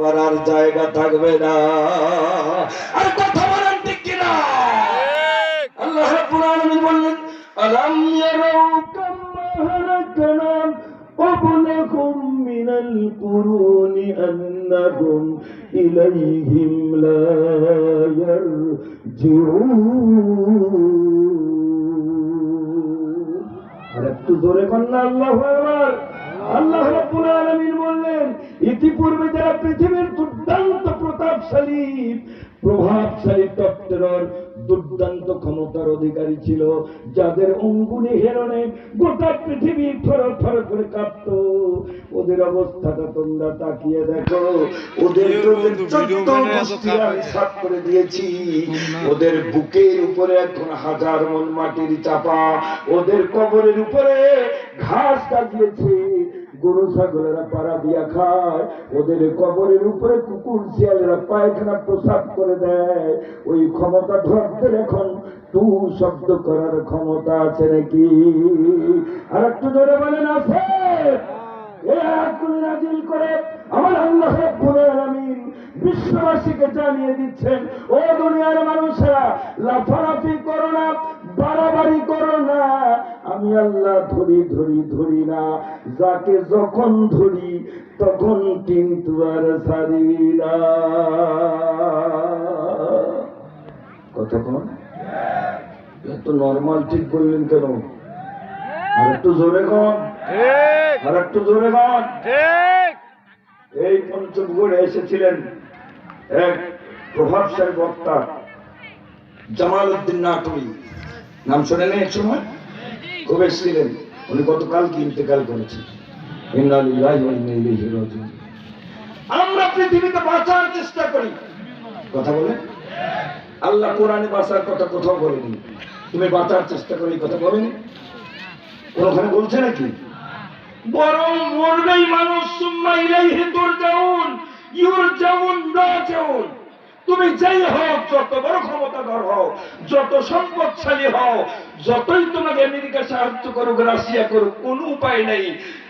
যাবার আর জায়গা থাকবে না আর কথা বলেন ঠিক কিনা আল্লাহ রাব্বুল আলামিন বললেন আলাম ইয়ারাউ কাম্মা হালাকনা قبلهم من القرون أنهم إليهم لا يرجعون আর একটু জোরে কন্যা আল্লাহ আকবার আল্লাহ রাব্বুল আলামিন বললেন ইতিপূর্বে যারা পৃথিবীর দুর্দান্ত প্রতাপশালী প্রভাবশালী তত্ত্বের দুর্দান্ত ক্ষমতার অধিকারী ছিল যাদের অঙ্গুলি হেরণে গোটা পৃথিবী থর থর করে কাঁপত। ওদের অবস্থাটা তোমরা তাকিয়ে দেখো। ওদের সাফ করে দিয়েছি। ওদের বুকের উপরে এখন হাজার মন মাটির চাপা। ওদের কবরের উপরে ঘাস কাটিয়েছে গরু, ছাগলেরা পাড়া দিয়া খায়, ওদের কবরের উপরে কুকুর, শিয়ালেরা পায়খানা প্রসাদ করে দেয়। ওই ক্ষমতা ধরদের এখন টু শব্দ করার ক্ষমতা আছে নাকি? আর একটু জোরে বলেন আছে বিশ্ববাসীকে জানিয়ে দিচ্ছেন, ও দুনিয়ার মানুষেরা, লাফালাফি করো না, বাড়াবাড়ি করো না। আমি আল্লাহ ধরি ধরি ধরি না। যাকে যখন ধরি তখন কিন্তু আর ছাড়ি না। কতক্ষণ? এত নর্মাল ঠিক বললেন কেন? আর একটু জোরে কন। আর একটু জোরে কন। এই পঞ্চমগড়ে এসেছিলেন এক প্রভাবশালী বক্তা জামাল উদ্দিন নাটুরি। নাম শোনেন এক সময়? খুব এসেছিলেন উনি গতকাল কি ইন্তেকাল করেছেন? আমরা পৃথিবীতে বাঁচার চেষ্টা করি। কথা আল্লাহ কোরআনে বাঁচার কথা কোথাও বলেনি। তুমি বাঁচার চেষ্টা করি কথা বলেনি? কোনখানে বলছে নাকি? বরং মরবেই মানুষ, সুম্মা ইলাইহি তুরজাউন, ইউরজাউন, রাজিউন। তুমি যেই হও যত বড় ক্ষমতাধর হও যত সম্পদশালী হও যতই তোমাকে আমেরিকা সাহায্য করুক রাশিয়া করুক কোনো উপায় নেই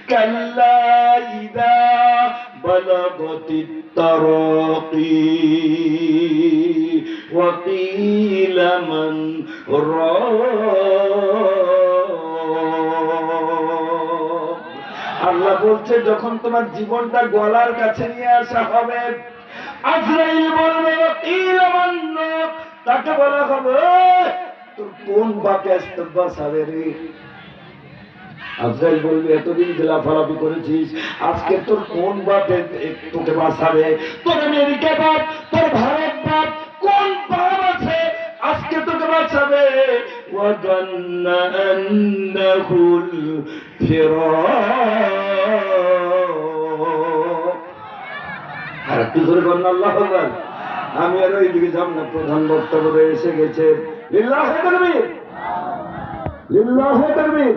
কাল্লা ইদা বালাগতিত তারাকি وقيل من راق আল্লাহ বলছে যখন তোমার জীবনটা গলার কাছে নিয়ে আসা হবে আজরাইল তাকে বলা হবে "এই, তোর কোন বাপে আসতে বাসাবে রে আজরাইল বলবে এতদিন যে লাফালাফি করেছিস আজকে তোর কোন বাপে তোকে বাঁচাবে তোর আমেরিকা বাপ তোর ভারত বাপ কোন বাপ আছে আজকে তোকে বাঁচাবে وظن أنه الفراق আর একটু ধরে করেন আল্লাহ আকবার। আমি আর ওই দিকে যাব না প্রধান বক্তব্য এসে গেছে। লিল্লাহ তাকবীর! লিল্লাহ তাকবীর!